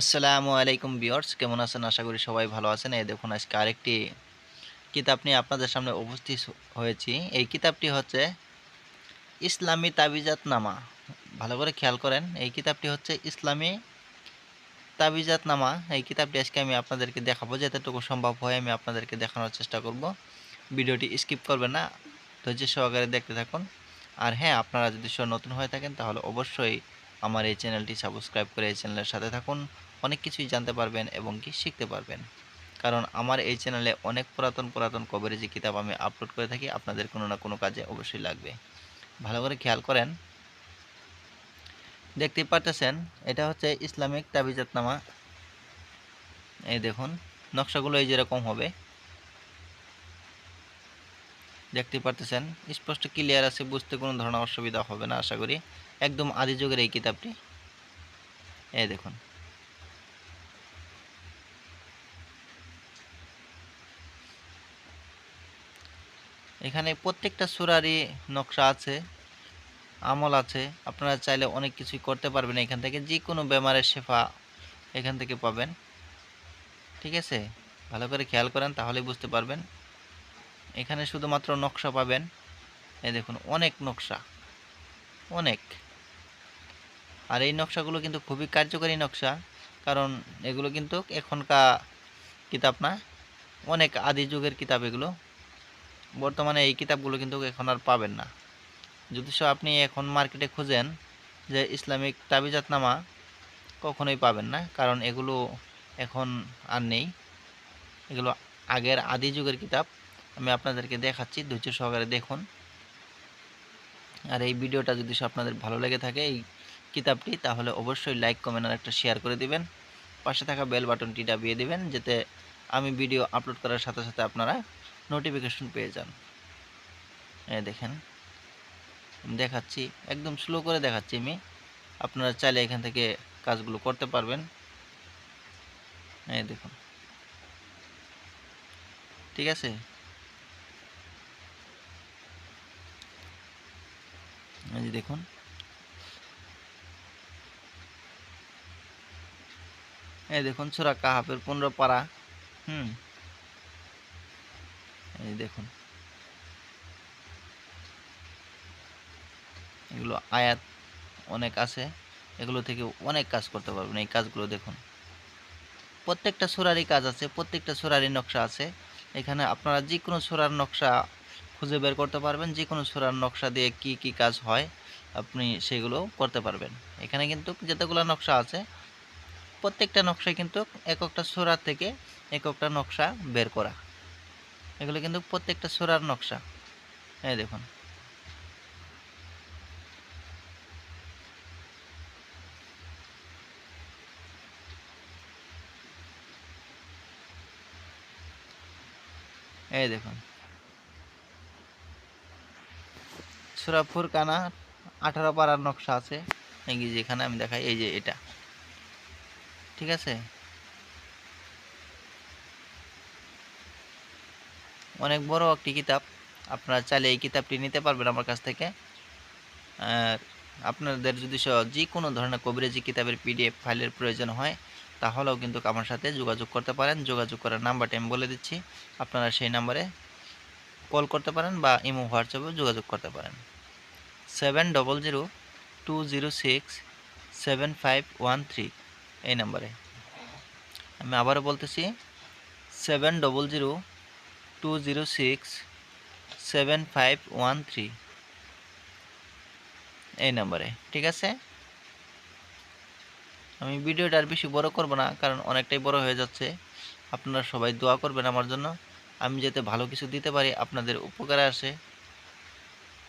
আসসালামু আলাইকুম বিয়ার্স কেমন আছেন? আশা করি সবাই ভালো আছেন। এই দেখুন, আজকে আরেকটি কিতাব নিয়ে আপনাদের সামনে উপস্থিত হয়েছি। এই কিতাবটি হচ্ছে ইসলামী তাবিজাত নামা ভালো করে খেয়াল করেন, এই কিতাবটি হচ্ছে ইসলামী তাবিজাত নামা এই কিতাবটি আজকে আমি আপনাদেরকে দেখাবো, যতটুকু সম্ভব হয় আমি আপনাদেরকে দেখানোর চেষ্টা করব। ভিডিওটি স্কিপ করবেন না, ধৈর্য সহকারে দেখতে থাকুন। আর হ্যাঁ আপনারা যদি নতুন হয়ে থাকেন, তাহলে অবশ্যই আমার এই চ্যানেলটি সাবস্ক্রাইব করে এই চ্যানেলের সাথে থাকুন। অনেক কিছুই জানতে পারবেন এবং কি শিখতে পারবেন। কারণ আমার এই চ্যানেলে অনেক পুরাতন পুরাতন কভারেজি কিতাব আমি আপলোড করে থাকি। আপনাদের কোনো না কোনো কাজে অবশ্যই লাগবে। ভালো করে খেয়াল করেন। দেখতেই পারতেছেন, এটা হচ্ছে ইসলামিক তাবিজাতনামা। এই দেখুন, নকশাগুলো এই যেরকম হবে। দেখতে পারতেছেন। স্পষ্ট ক্লিয়ার আছে, বুঝতে কোনো ধরনের অসুবিধা হবে না, আশা করি। একদম আদি যুগের এই কিতাবটি। এই দেখুন। এখানে প্রত্যেকটা সুরারই নকশা আছে, আমল আছে। আপনারা চাইলে অনেক কিছুই করতে পারবেন এখান থেকে। যে কোনো বেমারের শেফা এখান থেকে পাবেন। ঠিক আছে? ভালো করে খেয়াল করেন, তাহলেই বুঝতে পারবেন। এখানে শুধুমাত্র নকশা পাবেন। এই দেখুন, অনেক নকশা। অনেক। আর এই নকশাগুলো কিন্তু খুবই কার্যকরী নকশা, কারণ এগুলো কিন্তু এখনকার কিতাব না, অনেক আদি যুগের কিতাব এগুলো। বর্তমানে এই কিতাবগুলো কিন্তু এখন আর পাবেন না। যদি সব আপনি এখন মার্কেটে খুঁজেন যে ইসলামিক তাবিজাতনামা কখনোই পাবেন না, কারণ এগুলো এখন আর নেই। এগুলো আগের আদি যুগের কিতাব। আমি আপনাদেরকে দেখাচ্ছি, ধৈর্য সহকারে দেখুন। আর এই ভিডিওটা যদি আপনাদের ভালো লেগে থাকে, এই কিতাবটি, তাহলে অবশ্যই লাইক কমেন্ট আর একটা শেয়ার করে দিবেন। পাশে থাকা বেল বাটনটি দাবিয়ে দিবেন, যাতে আমি ভিডিও আপলোড করার সাথে সাথে আপনারা নোটিফিকেশন পেয়ে যান। এই দেখেন দেখাচ্ছি, একদম স্লো করে দেখাচ্ছি আমি। আপনারা চাইলে এখান থেকে কাজগুলো করতে পারবেন। এই দেখুন। ঠিক আছে? এই দেখুন। এই দেখুন সুরা কাহাফের পনেরো পারা হুম। এই দেখুন। এগুলো আয়াত অনেক আছে। এগুলো থেকে অনেক কাজ করতে পারবেন। এই কাজগুলো দেখুন। প্রত্যেকটা সুরারই কাজ আছে, প্রত্যেকটা সুরারই নকশা আছে। এখানে আপনারা যে কোনো সুরার নকশা খুঁজে বের করতে পারবেন। যে কোনো সুরার নকশা দিয়ে কি কি কাজ হয়, আপনি সেগুলো করতে পারবেন। এখানে কিন্তু যতগুলো নকশা আছে, প্রত্যেকটা নকশায় কিন্তু এক একটা সুরার থেকে এক একটা নকশা বের করা। এগুলো কিন্তু প্রত্যেকটা নকশা। দেখুন। এই দেখুন। সুরা ফুরকানা, আঠারো পাড়ার নকশা আছে। যে এখানে আমি দেখাই, এই যে এটা। ঠিক আছে? অনেক বড় একটি কিতাব। আপনারা চাইলে এই কিতাবটি নিতে পারবেন আমার কাছ থেকে। আর আপনাদের যদি যে কোনো ধরনের কবিরাজি কিতাবের পিডিএফ ফাইলের প্রয়োজন হয়, তাহলেও কিন্তু আমার সাথে যোগাযোগ করতে পারেন। যোগাযোগ করার নাম্বারটি আমি বলে দিচ্ছি। আপনারা সেই নাম্বারে কল করতে পারেন বা ইমো, হোয়াটসঅ্যাপেও যোগাযোগ করতে পারেন। Seven double zero two zero six seven five one three এই নাম্বারে। আমি আবারও বলতেছি seven double zero two zero six seven five one three এই নাম্বারে, ঠিক আছে? আমি ভিডিওটা আর বেশি বড় করব না, কারণ অনেকটাই বড় হয়ে যাচ্ছে। আপনারা সবাই দোয়া করবেন আমার জন্য। আমি যাতে ভালো কিছু দিতে পারি, আপনাদের উপকারে আসে।